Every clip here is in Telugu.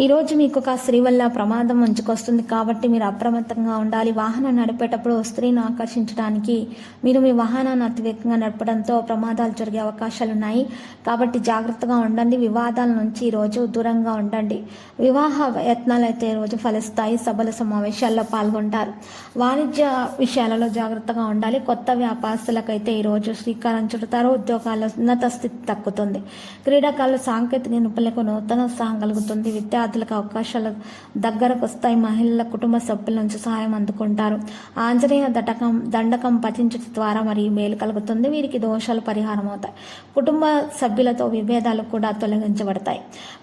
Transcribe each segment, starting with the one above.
ఈరోజు మీకు ఒక స్త్రీ వల్ల ప్రమాదం ఉంచుకొస్తుంది కాబట్టి మీరు అప్రమత్తంగా ఉండాలి. వాహనం నడిపేటప్పుడు స్త్రీని ఆకర్షించడానికి మీరు మీ వాహనాన్ని అతివేగంగా నడపడంతో ప్రమాదాలు జరిగే అవకాశాలు ఉన్నాయి. కాబట్టి జాగ్రత్తగా ఉండండి. వివాదాల నుంచి ఈరోజు దూరంగా ఉండండి. వివాహ యత్నాలు అయితే ఈరోజు ఫలిస్తాయి. సభల సమావేశాల్లో పాల్గొంటారు. వాణిజ్య విషయాలలో జాగ్రత్తగా ఉండాలి. కొత్త వ్యాపారస్తులకైతే ఈరోజు శ్రీకారం చుడతారు. ఉద్యోగాల్లో ఉన్నత స్థితి తగ్గుతుంది. క్రీడాకారులు సాంకేతిక నిపుణులకు నూతన ఉత్సాహం కలుగుతుంది. విద్యార్థులకు అవకాశాలు దగ్గరకు వస్తాయి. మహిళల కుటుంబ సభ్యుల నుంచి సహాయం అందుకుంటారు. ఆంజనేయ దటకం దండకం పఠించడం ద్వారా మరియు మేలు కలుగుతుంది. వీరికి దోషాలు పరిహారం అవుతాయి. కుటుంబ సభ్యులతో విభేదాలు కూడా తొలగించబడతాయి.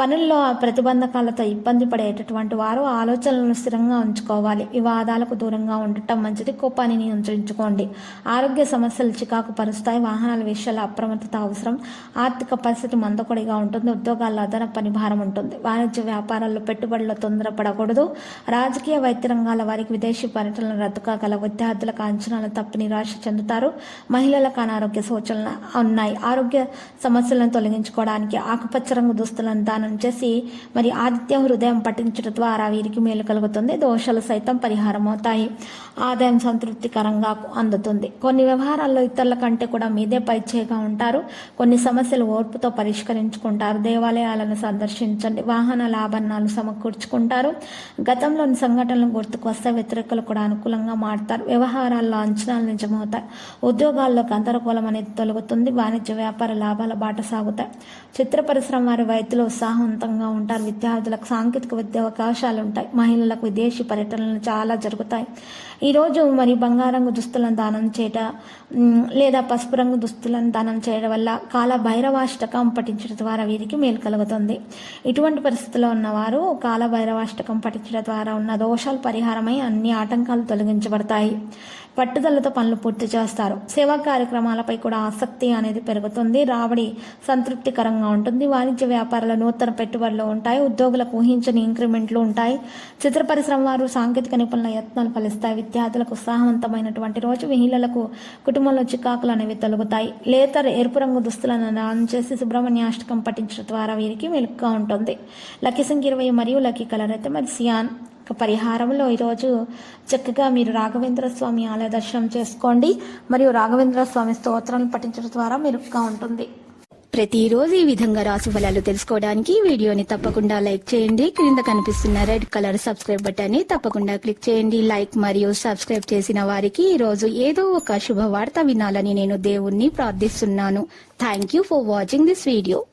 పనుల్లో ప్రతిబంధకాలతో ఇబ్బంది పడేటటువంటి వారు ఆలోచనలను స్థిరంగా ఉంచుకోవాలి. వివాదాలకు దూరంగా ఉండటం మంచిది. కోపాన్ని నియంత్రించుకోండి. ఆరోగ్య సమస్యలు చికాకు పరుస్తాయి. వాహనాల విషయాల అప్రమత్తత అవసరం. ఆర్థిక పరిస్థితి మందకొడిగా ఉంటుంది. ఉద్యోగాల్లో అదనపు పని భారం ఉంటుంది. వాణిజ్య వ్యాపారాల్లో పెట్టుబడుల్లో తొందరపడకూడదు. రాజకీయ వైద్య రంగాల వారికి విదేశీ పర్యటనలు రద్దు కాగల విద్యార్థులకు అంచనాలు తప్పి నిరాశ చెందుతారు. మహిళలకు అనారోగ్య సూచనలు ఉన్నాయి. ఆరోగ్య సమస్యలను తొలగించుకోవడానికి ఆకుపచ్చ రంగు దుస్తులను దానం చేసి మరి ఆదిత్య హృదయం పఠించడం ద్వారా వీరికి మేలు కలుగుతుంది. దోషాలు సైతం పరిహారం అవుతాయి ఆదాయం సంతృప్తికరంగా అందుతుంది. కొన్ని వ్యవహారాల్లో ఇతరుల కంటే కూడా మీదే పైచేగా ఉంటారు. కొన్ని సమస్యలు ఓర్పుతో పరిష్కరించుకుంటారు. దేవాలయాలను సందర్శించండి. వాహన ఆభరణాలు సమకూర్చుకుంటారు. గతంలోని సంఘటనలు గుర్తుకు వస్తే వ్యతిరేకులు కూడా అనుకూలంగా మారుతారు. వ్యవహారాల్లో అంచనాలు నిజమవుతాయి. ఉద్యోగాల్లో గందరగోళం అనేది తొలగుతుంది. వాణిజ్య వ్యాపార లాభాల బాట సాగుతాయి. చిత్ర పరిశ్రమ వారి వైద్యులు ఉత్సాహవంతంగా ఉంటారు. విద్యార్థులకు సాంకేతిక విద్య అవకాశాలు ఉంటాయి. మహిళలకు విదేశీ పర్యటనలు చాలా జరుగుతాయి. ఈరోజు మరి బంగారంగు దుస్తులను దానం చేయట లేదా పసుపు రంగు దుస్తులను దానం చేయడం వల్ల కాల భైరవాష్టకం పఠించడం ద్వారా వీరికి మేలు కలుగుతుంది. ఇటువంటి పరిస్థితుల్లో ఉన్న ఉన్నవారు కాలభైరవాష్టకం పఠించడం ద్వారా ఉన్న దోషాలు పరిహారమై అన్ని ఆటంకాలు తొలగించబడతాయి. పట్టుదలతో పనులు పూర్తి చేస్తారు. సేవా కార్యక్రమాలపై కూడా ఆసక్తి అనేది పెరుగుతుంది. రాబడి సంతృప్తికరంగా ఉంటుంది. వాణిజ్య వ్యాపారాల నూతన పెట్టుబడులు ఉంటాయి. ఉద్యోగులకు ఊహించని ఇంక్రిమెంట్లు ఉంటాయి. చిత్ర పరిశ్రమ వారు సాంకేతిక నిపుణుల యత్నాలు ఫలిస్తాయి. విద్యార్థులకు ఉత్సాహవంతమైనటువంటి రోజు మహిళలకు కుటుంబంలో చికాకులు అనేవి తొలగుతాయి. లేతర్ ఎరుపు రంగు దుస్తులను దానం చేసి సుబ్రహ్మణ్యాష్టకం పఠించడం ద్వారా వీరికి మెలుగ్గా ఉంటుంది. లక్కీ సంఖ్య ఇరవై మరియు లక్కీ కలర్ అయితే మరి సియాన్. పరిహారంలో ఈరోజు చక్కగా మీరు రాఘవేంద్ర స్వామి ఆలయ దర్శనం చేసుకోండి. మరియు రాఘవేంద్ర స్వామి స్తోత్రాలను పఠించడం ద్వారా మెరుగ్గా ఉంటుంది. ప్రతిరోజు ఈ విధంగా రాశి ఫలాలు తెలుసుకోవడానికి వీడియోని తప్పకుండా లైక్ చేయండి. క్రింద కనిపిస్తున్న రెడ్ కలర్ సబ్స్క్రైబ్ బటన్ని తప్పకుండా క్లిక్ చేయండి. లైక్ మరియు సబ్స్క్రైబ్ చేసిన వారికి ఈ రోజు ఏదో ఒక శుభవార్త వినాలని నేను దేవుణ్ణి ప్రార్థిస్తున్నాను. Thank you for watching this video